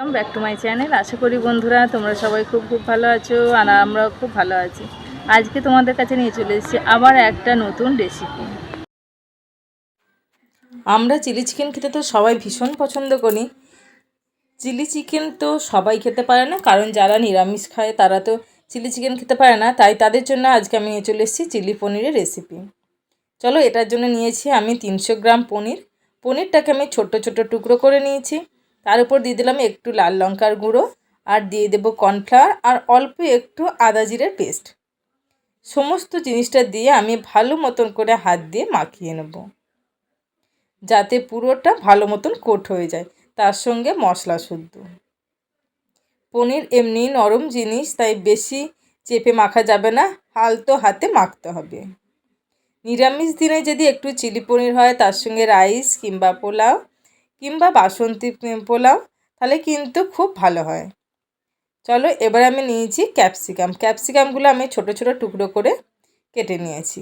Welcome back to my channel আশা করি বন্ধুরা তোমরা সবাই খুব খুব ভালো আছো আর আমরাও খুব ভালো আছি। আজকে তোমাদের কাছে নিয়ে চলে এসেছি আবার একটা নতুন রেসিপি আমরা চিলি চিকেন খেতে তো সবাই ভীষণ পছন্দ করি। চিলি চিকেন তো সবাই খেতে পারে না, কারণ যারা নিরামিষ খায় তারা তো চিলি চিকেন খেতে পারে না, তাই তাদের জন্য আজকে আমি নিয়ে চলে এসেছি চিলি পনিরের রেসিপি চলো এটার জন্য নিয়েছি আমি তিনশো গ্রাম পনির। পনিরটাকে আমি ছোট ছোট টুকরো করে নিয়েছি। তার উপর দিয়ে দিলাম একটু লাল লঙ্কার গুঁড়ো আর দিয়ে দেবো কর্নফ্লাওয়ার আর অল্প একটু আদা জিরের পেস্ট। সমস্ত জিনিসটা দিয়ে আমি ভালো মতন করে হাত দিয়ে মাখিয়ে নেব। যাতে পুরোটা ভালো মতন কোট হয়ে যায়, তার সঙ্গে মশলা শুদ্ধ। পনির এমনি নরম জিনিস, তাই বেশি চেপে মাখা যাবে না হালতো হাতে মাখতে হবে। নিরামিষ দিনে যদি একটু চিলি পনির হয়, তার সঙ্গে রাইস কিংবা পোলাও কিংবা বাসন্তী পোলাও, তাহলে কিন্তু খুব ভালো হয়। চলো এবার আমি নিয়েছি ক্যাপসিকাম। ক্যাপসিকামগুলো আমি ছোট ছোট টুকরো করে কেটে নিয়েছি।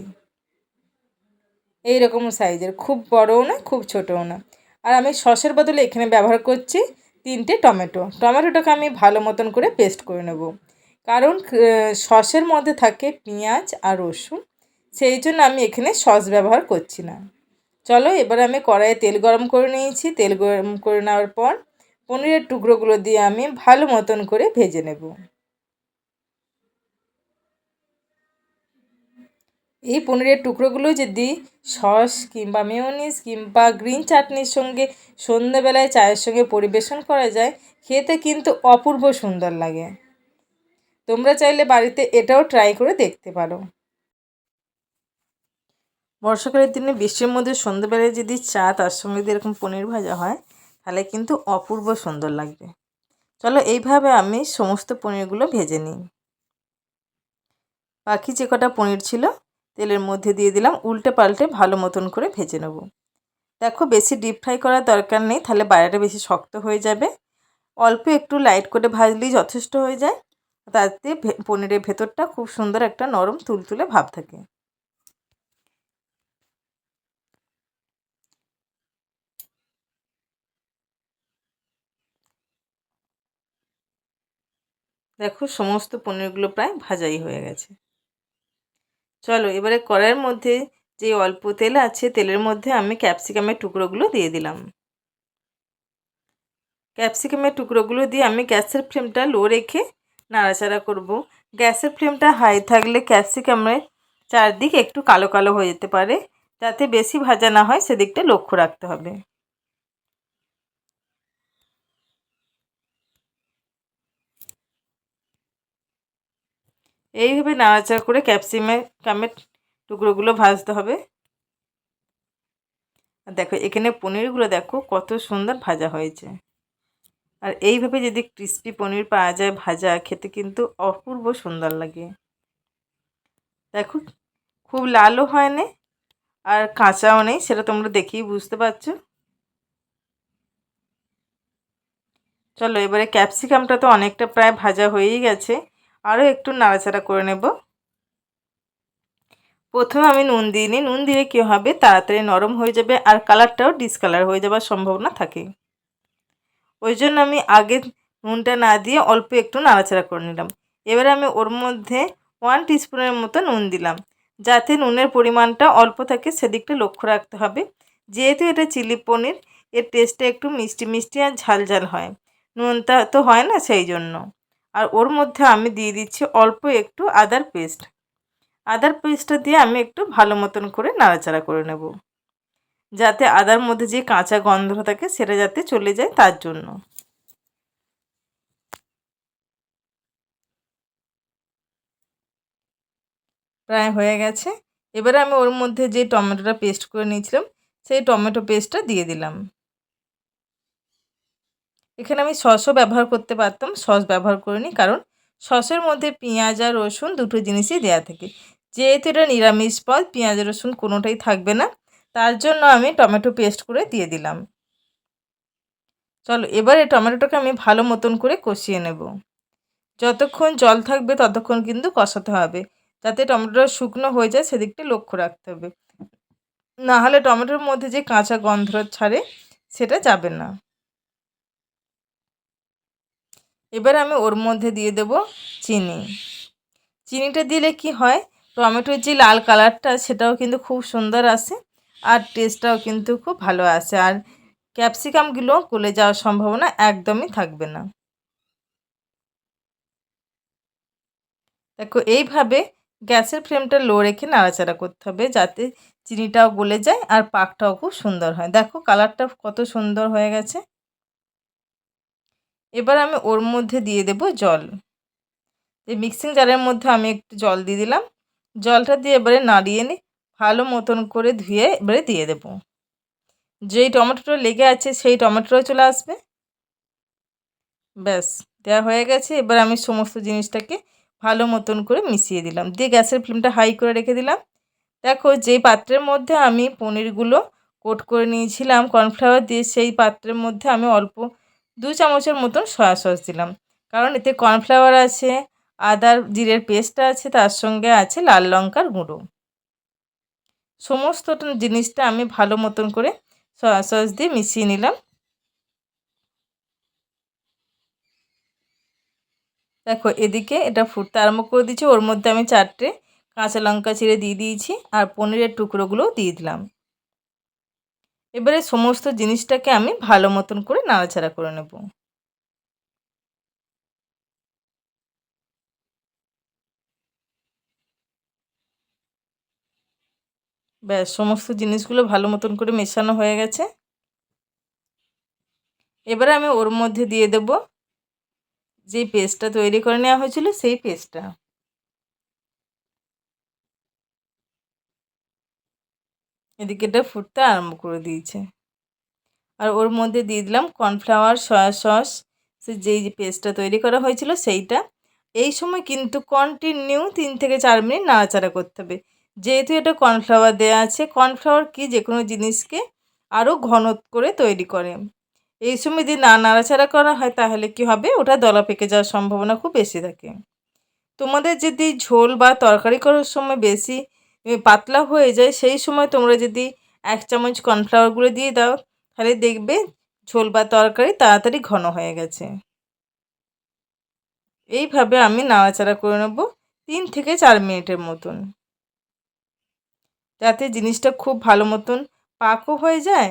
এই রকম সাইজের, খুব বড়ও না, খুব ছোটও না। আর আমি সসের বদলে এখানে ব্যবহার করছি তিনটে টমেটো। টমেটোটাকে আমি ভালো মতন করে পেস্ট করে নেব। কারণ সসের মধ্যে থাকে পেঁয়াজ আর রসুন, সেই জন্য আমি এখানে সস ব্যবহার করছি না। চলো, এবার আমি কড়াইয়ে তেল গরম করে নিয়েছি। তেল গরম করে নেওয়ার পর পনিরের টুকরোগুলো দিয়ে আমি ভালো মতন করে ভেজে নেব। এই পনিরের টুকরোগুলো যদি সস কিংবা মেয়নিজ কিংবা গ্রিন চাটনির সঙ্গে সন্ধ্যেবেলায় চায়ের সঙ্গে পরিবেশন করা যায়, খেতে কিন্তু অপূর্ব সুন্দর লাগে। তোমরা চাইলে বাড়িতে এটাও ট্রাই করে দেখতে পারো। বর্ষাকালের দিনে বৃষ্টির মধ্যে সন্ধ্যেবেলায় যদি চা, তার সঙ্গে যদি এরকম পনির ভাজা হয়, তাহলে কিন্তু অপূর্ব সুন্দর লাগবে। চলো এইভাবে আমি সমস্ত পনিরগুলো ভেজে নিই। বাকি যে কটা পনির ছিল, তেলের মধ্যে দিয়ে দিলাম উল্টে পাল্টে ভালো মতন করে ভেজে নেব। দেখো, বেশি ডিপ ফ্রাই করার দরকার নেই, তাহলে বাইরেটা বেশি শক্ত হয়ে যাবে। অল্প একটু লাইট করে ভাজলেই যথেষ্ট হয়ে যায়। তাতে পনিরের ভেতরটা খুব সুন্দর একটা নরম, তুলতুলে ভাব থাকে। দেখো সমস্ত পনিরগুলো প্রায় ভাজাই হয়ে গেছে। চলো এবারে কড়াইয়ের মধ্যে যে অল্প তেল আছে, তেলের মধ্যে আমি ক্যাপসিকামের টুকরোগুলো দিয়ে দিলাম। ক্যাপসিকামের টুকরোগুলো দিয়ে আমি গ্যাসের ফ্লেমটা লো রেখে নাড়াচাড়া করব। গ্যাসের ফ্লেমটা হাই থাকলে ক্যাপসিকামের চারদিক একটু কালো কালো হয়ে যেতে পারে, যাতে বেশি ভাজা না হয় সেদিকটা লক্ষ্য রাখতে হবে। এইভাবে নাড়াচাড়া করে ক্যাপসিমে কামের টুকরোগুলো ভাজতে হবে। আর দেখো, এখানে পনিরগুলো দেখো কত সুন্দর ভাজা হয়েছে। আর এইভাবে যদি ক্রিস্পি পনির পাওয়া যায় ভাজা, খেতে কিন্তু অপূর্ব সুন্দর লাগে। দেখো, খুব লালও হয় না আর কাঁচাও নেই, সেটা তোমরা দেখেই বুঝতে পারছ। চলো, এবারে ক্যাপসিকামটা তো অনেকটা প্রায় ভাজা হয়েই গেছে। আরও একটু নাড়াচাড়া করে নেব। প্রথমে আমি নুন দিইনি নুন দিলে কী হবে? তাড়াতাড়ি নরম হয়ে যাবে আর কালারটাও ডিসকালার হয়ে যাওয়ার সম্ভাবনা থাকে। ওই জন্য আমি আগে নুনটা না দিয়ে অল্প একটু নাড়াচাড়া করে নিলাম। এবারে আমি ওর মধ্যে ওয়ান টিস্পুনের মতো নুন দিলাম। যাতে নুনের পরিমাণটা অল্প থাকে, সেদিকটা লক্ষ্য রাখতে হবে। যেহেতু এটা চিলি পনির, এর টেস্টটা একটু মিষ্টি মিষ্টি আর ঝাল ঝাল হয়। নুনটা তো হয় না সেই জন্য। আর ওর মধ্যে আমি দিয়ে দিচ্ছি অল্প একটু আদার পেস্ট। আদার পেস্টটা দিয়ে আমি একটু ভালো মতন করে নাড়াচাড়া করে নেব। যাতে আদার মধ্যে যে কাঁচা গন্ধ থাকে সেটা যাতে চলে যায় তার জন্য। প্রায় হয়ে গেছে। এবারে আমি ওর মধ্যে যে টমেটোটা পেস্ট করে নিয়েছিলাম, সেই টমেটো পেস্টটা দিয়ে দিলাম। এখানে আমি সসও ব্যবহার করতে পারতাম, সস ব্যবহার করিনি কারণ সসের মধ্যে পেঁয়াজ আর রসুন দুটো জিনিসই দেওয়া থাকে। যেহেতু এটা নিরামিষ পদ, পেঁয়াজ রসুন কোনোটাই থাকবে না, তার জন্য আমি টমেটো পেস্ট করে দিয়ে দিলাম। চলো, এবারে টমেটোটাকে আমি ভালো মতন করে কষিয়ে নেব। যতক্ষণ জল থাকবে ততক্ষণ কিন্তু কষাতে হবে, যাতে টমেটোটা শুকনো হয়ে যায়, সেদিকটা লক্ষ্য রাখতে হবে। না হলে টমেটোর মধ্যে যে কাঁচা গন্ধ ছাড়ে, সেটা যাবে না। এবার আমি ওর মধ্যে দিয়ে দেব চিনি। চিনিটা দিলে কি হয়? টমেটোর যে লাল কালারটা, সেটাও কিন্তু খুব সুন্দর আসে আর টেস্টটাও কিন্তু খুব ভালো আসে। আর ক্যাপসিকামগুলো গলে যাওয়ার সম্ভাবনা একদমই থাকবে না। দেখো, এইভাবে গ্যাসের ফ্লেমটা লো রেখে নাড়াচাড়া করতে হবে যাতে চিনিটাও গলে যায় আর পাকটাও খুব সুন্দর হয়। দেখো, কালারটা কত সুন্দর হয়ে গেছে। এবার আমি ওর মধ্যে দিয়ে দেব জল। এই মিক্সিং জারের মধ্যে আমি একটু জল দিয়ে দিলাম। জলটা দিয়ে এবারে নাড়িয়ে নিই ভালো মতন করে ধুয়ে এবারে দিয়ে দেব। যেই টমেটোটা লেগে আছে সেই টমেটোটাও চলে আসবে। ব্যাস দেওয়া হয়ে গেছে। এবার আমি সমস্ত জিনিসটাকে ভালো মতন করে মিশিয়ে দিলাম। দিয়ে গ্যাসের ফ্লেমটা হাই করে রেখে দিলাম। দেখো যেই পাত্রের মধ্যে আমি পনিরগুলো কোট করে নিয়েছিলাম, কর্নফ্লাওয়ার দিয়ে সেই পাত্রের মধ্যে আমি অল্প দু চামচের মতন সয়া সস দিলাম। কারণ এতে কর্নফ্লাওয়ার আছে, আদার জিরের পেস্ট আছে, তার সঙ্গে আছে লাল লঙ্কার গুঁড়ো। সমস্ত জিনিসটা আমি ভালো মতন করে সয়া সস দিয়ে মিশিয়ে নিলাম। দেখো, এদিকে এটা ফুটতে আরম্ভ করে দিয়েছি। ওর মধ্যে আমি চারটে কাঁচা লঙ্কা চিড়ে দিয়ে দিয়েছি আর পনিরের টুকরোগুলোও দিয়ে দিলাম। এবারে সমস্ত জিনিসটাকে আমি ভালো মতন করে নাড়াচাড়া করে নেব। ব্যাস, সমস্ত জিনিসগুলো ভালো মতন করে মেশানো হয়ে গেছে। এবারে আমি ওর মধ্যে দিয়ে দেব যেই পেস্টটা তৈরি করে নেওয়া হয়েছিল, সেই পেস্টটা। এদিকে এটা ফুটতে আরম্ভ করে দিয়েছে। আর ওর মধ্যে দিয়ে দিলাম কর্নফ্লাওয়ার, সয়া সস, সে যেই যে পেস্টটা তৈরি করা হয়েছিল সেইটা। এই সময় কিন্তু কন্টিনিউ তিন থেকে চার মিনিট নাড়াচাড়া করতে হবে। যেহেতু এটা কর্নফ্লাওয়ার দেওয়া আছে, কর্নফ্লাওয়ার কি যে কোনো জিনিসকে আরও ঘন করে তৈরি করে। এই সময় যদি না নাড়াচাড়া করা হয় তাহলে কি হবে? ওটা দলা পেকে যাওয়ার সম্ভাবনা খুব বেশি থাকে। তোমাদের যদি ঝোল বা তরকারি করার সময় বেশি পাতলা হয়ে যায়, সেই সময় তোমরা যদি এক চামচ কর্নফ্লাওয়ারগুলো দিয়ে দাও, তাহলে দেখবে ঝোল বা তরকারি তাড়াতাড়ি ঘন হয়ে গেছে। এইভাবে আমি নাড়াচাড়া করে নেব তিন থেকে চার মিনিটের মতন। যাতে জিনিসটা খুব ভালো মতন পাকও হয়ে যায়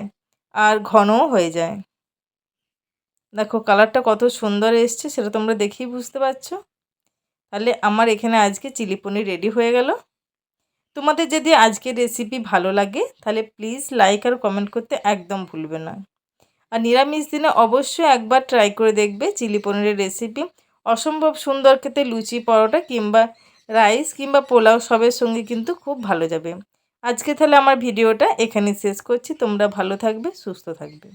আর ঘনও হয়ে যায়। দেখো কালারটা কত সুন্দর এসছে, সেটা তোমরা দেখেই বুঝতে পারছ। তাহলে আমার এখানে আজকে চিলি পনির রেডি হয়ে গেল। তোমাদের যদি আজকের রেসিপি ভালো লাগে, তাহলে প্লিজ লাইক আর কমেন্ট করতে একদম ভুলবে না। আর নিরামিষ দিনে অবশ্যই একবার ট্রাই করে দেখবে চিলি পনিরের রেসিপি অসম্ভব সুন্দর খেতে লুচি, পরোটা কিংবা রাইস কিংবা পোলাও সবের সঙ্গে কিন্তু খুব ভালো যাবে। আজকে তাহলে আমার ভিডিওটা এখানেই শেষ করছি। তোমরা ভালো থাকবে, সুস্থ থাকবে।